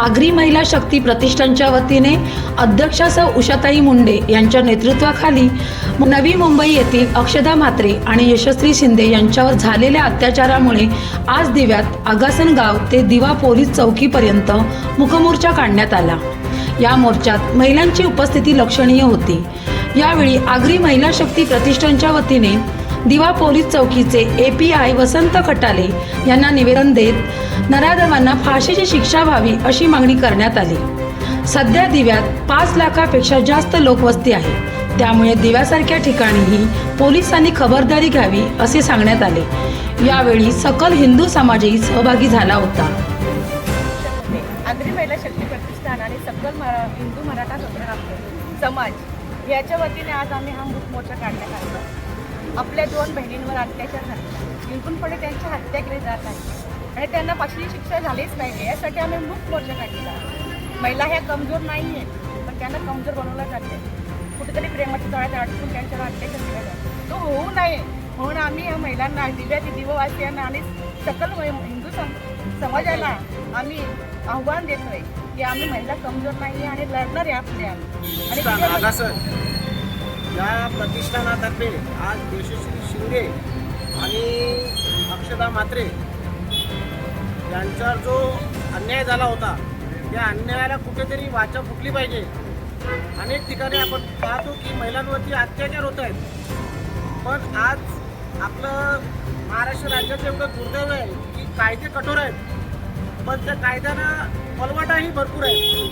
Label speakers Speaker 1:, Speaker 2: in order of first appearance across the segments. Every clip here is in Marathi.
Speaker 1: आगरी महिला शक्ती प्रतिष्ठानच्या वतीने अध्यक्षा सौ उषाताई मुंडे यांच्या नेतृत्वाखाली नवी मुंबई येथील अक्षदा म्हात्रे आणि यशस्वी शिंदे यांच्यावर झालेल्या अत्याचारामुळे आज दिव्यात आगासन गाव ते दिवा पोलीस चौकीपर्यंत मुखमोर्चा काढण्यात आला. या मोर्चात महिलांची उपस्थिती लक्षणीय होती. यावेळी आगरी महिला शक्ती प्रतिष्ठानच्या वतीने Diva police चौकीचे A P I Vasant Khatale यांना निवेदन देत नराधमांना फाशीची शिक्षा व्हावी अशी मागणी करण्यात आली. सध्या दिव्यात पाच लाखापेक्षा जास्त लोकवस्ती आहे. त्यामुळे दिव्यासारख्या ठिकाणीही पोलिसांनी खबरदारी घ्यावी असे सांगण्यात आले. यावेळी सकल हिंदू समाजही सहभागी झाला होता.
Speaker 2: आंध्री महिला शक्ती प्रतिष्ठान आणि सकल हिंदू मराठा समाज याच्या वतीने आज आम्ही हा मूक मोर्चा काढण्यात आला आपल्या दोन बहिणींवर अत्याचार झाले. निरकुणपणे त्यांची हत्या केली जात आहे. आणि त्यांना पाचवी शिक्षा झालीच पाहिजे यासाठी आम्ही मूक मोर्चा काढलेला महिला ह्या कमजोर नाही आहेत पण त्यांना कमजोर बनवलं जाते कुठेतरी प्रेमाच्या तळ्यात अडकून त्यांच्यावर अत्याचार केला जातो तो होऊ नये म्हणून आम्ही या महिलांना दिव्याची दिववासियांना आणि सकल हिंदू सम समाजाला आम्ही आव्हान देतोय की आम्ही महिला कमजोर नाही आणि लढणार आहे आपल्या आणि
Speaker 3: या प्रतिष्ठानातर्फे आज यशस्वी शिंदे आणि अक्षदा म्हात्रे यांच्यावर जो अन्याय झाला होता त्या अन्यायाला कुठेतरी वाचा फुटली पाहिजे. अनेक ठिकाणी आपण पाहतो की महिलांवरती अत्याचार होत आहेत. पण आज आपलं महाराष्ट्र राज्याचं एवढं दुर्दैव आहे की कायदे कठोर आहेत. पण त्या कायद्यानं पलवाटाही भरपूर आहे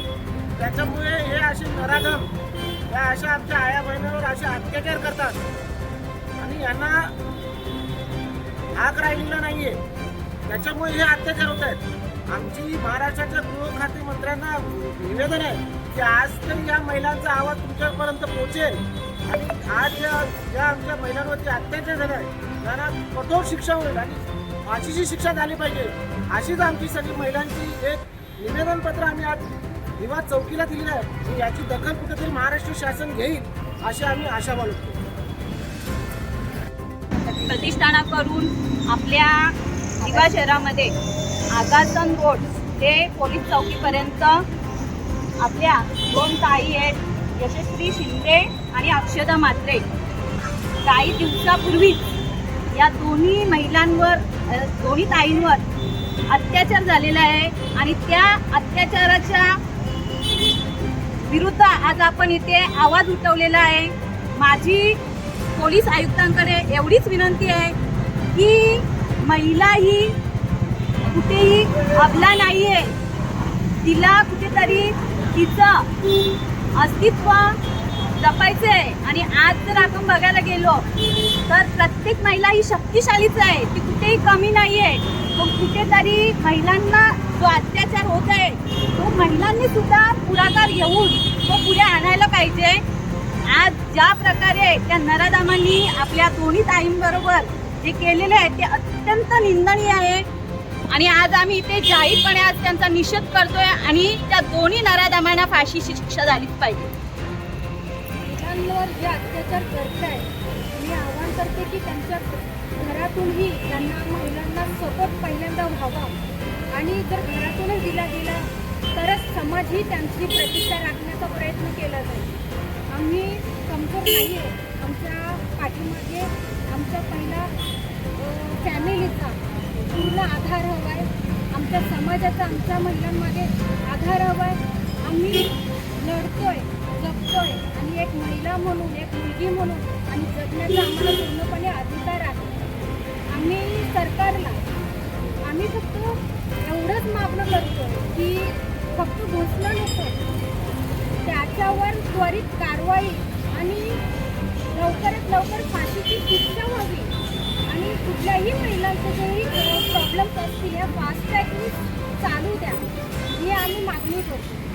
Speaker 3: त्याच्यामुळे हे असे नराधम या अशा आमच्या आया बहिणीवर असे अत्याचार करतात. आणि यांना हाक राहिलेला नाहीये. त्याच्यामुळे हे अत्याचार होत आहेत. आमची महाराष्ट्राच्या गृह खाते मंत्र्यांना निवेदन आहे की आज तरी या महिलांचा आवाज तुमच्यापर्यंत पोहोचेल. आणि आज ज्या ज्या आमच्या महिलांवरती अत्याचार झाला आहे त्यांना कठोर शिक्षा होईल आणि फाशीची शिक्षा झाली पाहिजे. अशीच आमची सगळी महिलांची एक निवेदनपत्र आम्ही आज विवाद चौकीला दिलेलं आहे की याची दखल कुठेतरी महाराष्ट्र शासन घेईल अशी आम्ही आशा बाळगतो.
Speaker 4: प्रतिष्ठानाकडून आपल्या दिवा शहरामध्ये आगासन रोड ते पोलीस चौकीपर्यंत आपल्या दोन ताई आहेत यशस्वी शिंदे आणि अक्षदा मात्रे काही दिवसापूर्वीच या दोन्ही महिलांवर दोन्ही ताईंवर अत्याचार झालेला आहे आणि त्या अत्याचाराच्या विरुद्ध आज आपण इथे आवाज उठवलेला आहे. माझी पोलीस आयुक्तांकडे एवढीच विनंती आहे की महिला ही कुठेही अबला नाही आहे तिला कुठेतरी तिचं अस्तित्व जपायचं आहे आणि आज जर आपण बघायला गेलो तर प्रत्येक महिला ही शक्तिशालीच आहे. ती कुठेही कमी नाही आहे मग कुठेतरी महिलांना जो अत्याचार होत आहे तो महिलांनी सुद्धा पुढाकार घेऊन तो पुढे आणायला पाहिजे. आज ज्या प्रकारे त्या नराधामांनी आपल्या दोन्ही ताईंबरोबर जे केलेले आहे ते अत्यंत निंदनीय आहे. आणि आज आम्ही इथे जाहीरपणे आज त्यांचा निषेध करतोय आणि त्या दोन्ही नराधामांना फाशीची शिक्षा झालीच पाहिजे.
Speaker 5: महिलांवर जे अत्याचार करताय मी आव्हान करते की त्यांच्या घरातूनही त्यांना महिलांना सपोर्ट पहिल्यांदा व्हावा. आणि जर घरातूनच दिला गेला तरच समाजही त्यांची प्रतिष्ठा राखण्याचा प्रयत्न केला जाईल. आम्ही कमजोर नाही आहे आमच्या पाठीमागे आमच्या पहिला फॅमिलीचा पूर्ण आधार हवा आहे आमच्या समाजाचा आमच्या महिलांमध्ये आधार हवा आहे आम्ही लढतो आहे जगतो आहे आणि एक महिला म्हणून एक मुलगी म्हणून आणि जगण्याचा आम्हाला पूर्णपणे अधिकार आहे. आम्ही सरकारला आम्ही फक्त एवढंच मागणं करतो की फक्त घोषणा नको. त्याच्यावर त्वरित कारवाई आणि लवकरात लवकर फाशीची शिक्षा व्हावी. आणि कुठल्याही महिलांचे जेही प्रॉब्लेम्स असतील या फास्ट ट्रॅकनी चालू द्या. ही आम्ही मागणी करतो